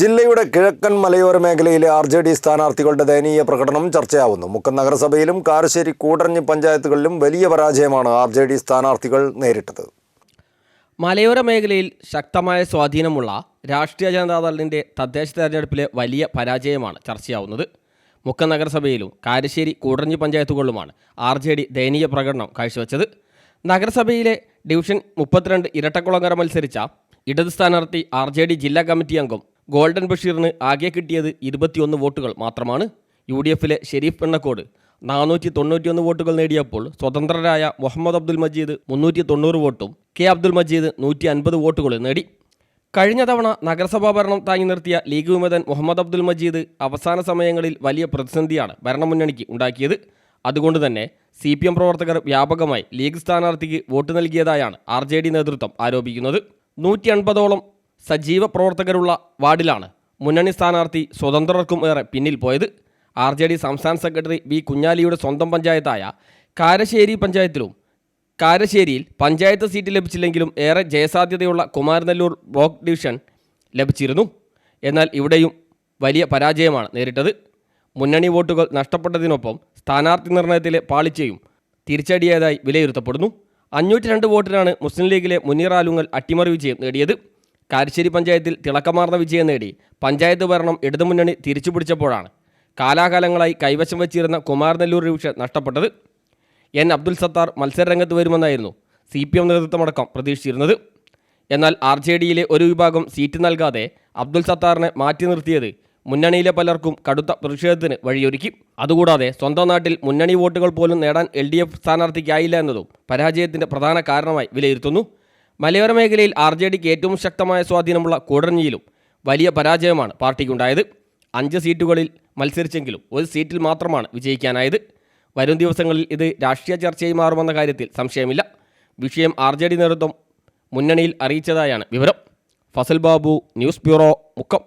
ജില്ലയുടെ കിഴക്കൻ മലയോര മേഖലയിലെ ആർ ജെ ഡി സ്ഥാനാർത്ഥികളുടെ ദയനീയ പ്രകടനം ചർച്ചയാവുന്നു. മുക്കം നഗരസഭയിലും കാരശ്ശേരി കൂടരഞ്ഞി പഞ്ചായത്തുകളിലും വലിയ പരാജയമാണ് ആർ ജെ ഡി സ്ഥാനാർത്ഥികൾ നേരിട്ടത്. മലയോര മേഖലയിൽ ശക്തമായ സ്വാധീനമുള്ള രാഷ്ട്രീയ ജനതാദളിന്റെ തദ്ദേശ തെരഞ്ഞെടുപ്പിലെ വലിയ പരാജയമാണ് ചർച്ചയാവുന്നത്. മുക്കം നഗരസഭയിലും കാരശ്ശേരി കൂടഞ്ഞ് പഞ്ചായത്തുകളിലുമാണ് ആർ ജെ ഡി ദയനീയ പ്രകടനം കാഴ്ചവെച്ചത്. നഗരസഭയിലെ ഡിവിഷൻ മുപ്പത്തിരണ്ട് ഇരട്ടക്കുളങ്ങര മത്സരിച്ച ഇടത് സ്ഥാനാർത്ഥി ആർ ജെ ഡി ജില്ലാ കമ്മിറ്റി അംഗം ഗോൾഡൻ ബഷീറിന് ആകെ കിട്ടിയത് ഇരുപത്തിയൊന്ന് വോട്ടുകൾ മാത്രമാണ്. യു ഡി എഫിലെ ഷെരീഫ് പെണ്ണക്കോട് നാനൂറ്റി തൊണ്ണൂറ്റിയൊന്ന് വോട്ടുകൾ നേടിയപ്പോൾ സ്വതന്ത്രരായ മുഹമ്മദ് അബ്ദുൽ മജീദ് മുന്നൂറ്റി തൊണ്ണൂറ് വോട്ടും കെ അബ്ദുൽ മജീദ് നൂറ്റി അൻപത് വോട്ടുകൾ നേടി. കഴിഞ്ഞ തവണ നഗരസഭാ ഭരണം താങ്ങി നിർത്തിയ ലീഗ് വിമതൻ മുഹമ്മദ് അബ്ദുൽ മജീദ് അവസാന സമയങ്ങളിൽ വലിയ പ്രതിസന്ധിയാണ് ഭരണമുന്നണിക്ക് ഉണ്ടാക്കിയത്. അതുകൊണ്ട് തന്നെ സി പി എം പ്രവർത്തകർ വ്യാപകമായി ലീഗ് സ്ഥാനാർത്ഥിക്ക് വോട്ട് നൽകിയതായാണ് ആർ ജെ ഡി നേതൃത്വം ആരോപിക്കുന്നത്. നൂറ്റി അൻപതോളം സജീവ പ്രവർത്തകരുള്ള വാർഡിലാണ് മുന്നണി സ്ഥാനാർത്ഥി സ്വതന്ത്രർക്കും ഏറെ പിന്നിൽ പോയത്. ആർ ജെ ഡി സംസ്ഥാന സെക്രട്ടറി വി കുഞ്ഞാലിയുടെ സ്വന്തം പഞ്ചായത്തായ കാരശ്ശേരി പഞ്ചായത്തിലും കാരശ്ശേരിയിൽ പഞ്ചായത്ത് സീറ്റ് ലഭിച്ചില്ലെങ്കിലും ഏറെ ജയസാധ്യതയുള്ള കുമാരനെല്ലൂർ ബ്ലോക്ക് ഡിവിഷൻ ലഭിച്ചിരുന്നു. എന്നാൽ ഇവിടെയും വലിയ പരാജയമാണ് നേരിട്ടത്. മുന്നണി വോട്ടുകൾ നഷ്ടപ്പെട്ടതിനൊപ്പം സ്ഥാനാർത്ഥി നിർണയത്തിലെ പാളിച്ചയും തിരിച്ചടിയായതായി വിലയിരുത്തപ്പെടുന്നു. അഞ്ഞൂറ്റി രണ്ട് വോട്ടിനാണ് മുസ്ലിം ലീഗിലെ മുനീർ ആലുങ്ങൽ അട്ടിമറി വിജയം നേടിയത്. കാരശ്ശേരി പഞ്ചായത്തിൽ തിളക്കമാർന്ന വിജയം നേടി. പഞ്ചായത്ത് ഭരണം ഇടതുമുന്നണി തിരിച്ചുപിടിച്ചപ്പോഴാണ് കാലാകാലങ്ങളായി കൈവശം വച്ചിരുന്ന കുമാരനെല്ലൂർ ഡിവിഷൻ നഷ്ടപ്പെട്ടത്. എൻ. അബ്ദുൽ സത്താർ മത്സരരംഗത്ത് വരുമെന്നായിരുന്നു സി പി എം നേതൃത്വമടക്കം പ്രതീക്ഷിച്ചിരുന്നത്. എന്നാൽ ആർ ജെ ഡിയിലെ ഒരു വിഭാഗം സീറ്റ് നൽകാതെ അബ്ദുൽ സത്താറിനെ മാറ്റി നിർത്തിയത് മുന്നണിയിലെ പലർക്കും കടുത്ത പ്രതിഷേധത്തിന് വഴിയൊരുക്കി. അതുകൂടാതെ സ്വന്തം നാട്ടിൽ മുന്നണി വോട്ടുകൾ പോലും നേടാൻ എൽ ഡി എഫ് സ്ഥാനാർത്ഥിക്കായില്ല എന്നതും പരാജയത്തിന്റെ പ്രധാന കാരണമായി വിലയിരുത്തുന്നു. മലയോര മേഖലയിൽ ആർ ജെ ഡിക്ക് ഏറ്റവും ശക്തമായ സ്വാധീനമുള്ള കൂടരഞ്ഞിയിലും വലിയ പരാജയമാണ് പാർട്ടിക്കുണ്ടായത്. അഞ്ച് സീറ്റുകളിൽ മത്സരിച്ചെങ്കിലും ഒരു സീറ്റിൽ മാത്രമാണ് വിജയിക്കാനായത്. വരും ദിവസങ്ങളിൽ ഇത് രാഷ്ട്രീയ ചർച്ചയായി മാറുമെന്ന കാര്യത്തിൽ സംശയമില്ല. വിഷയം ആർ ജെ ഡി നേതൃത്വം മുന്നണിയിൽ അറിയിച്ചതായാണ് വിവരം. Fasal Babu news bureau Mukkam.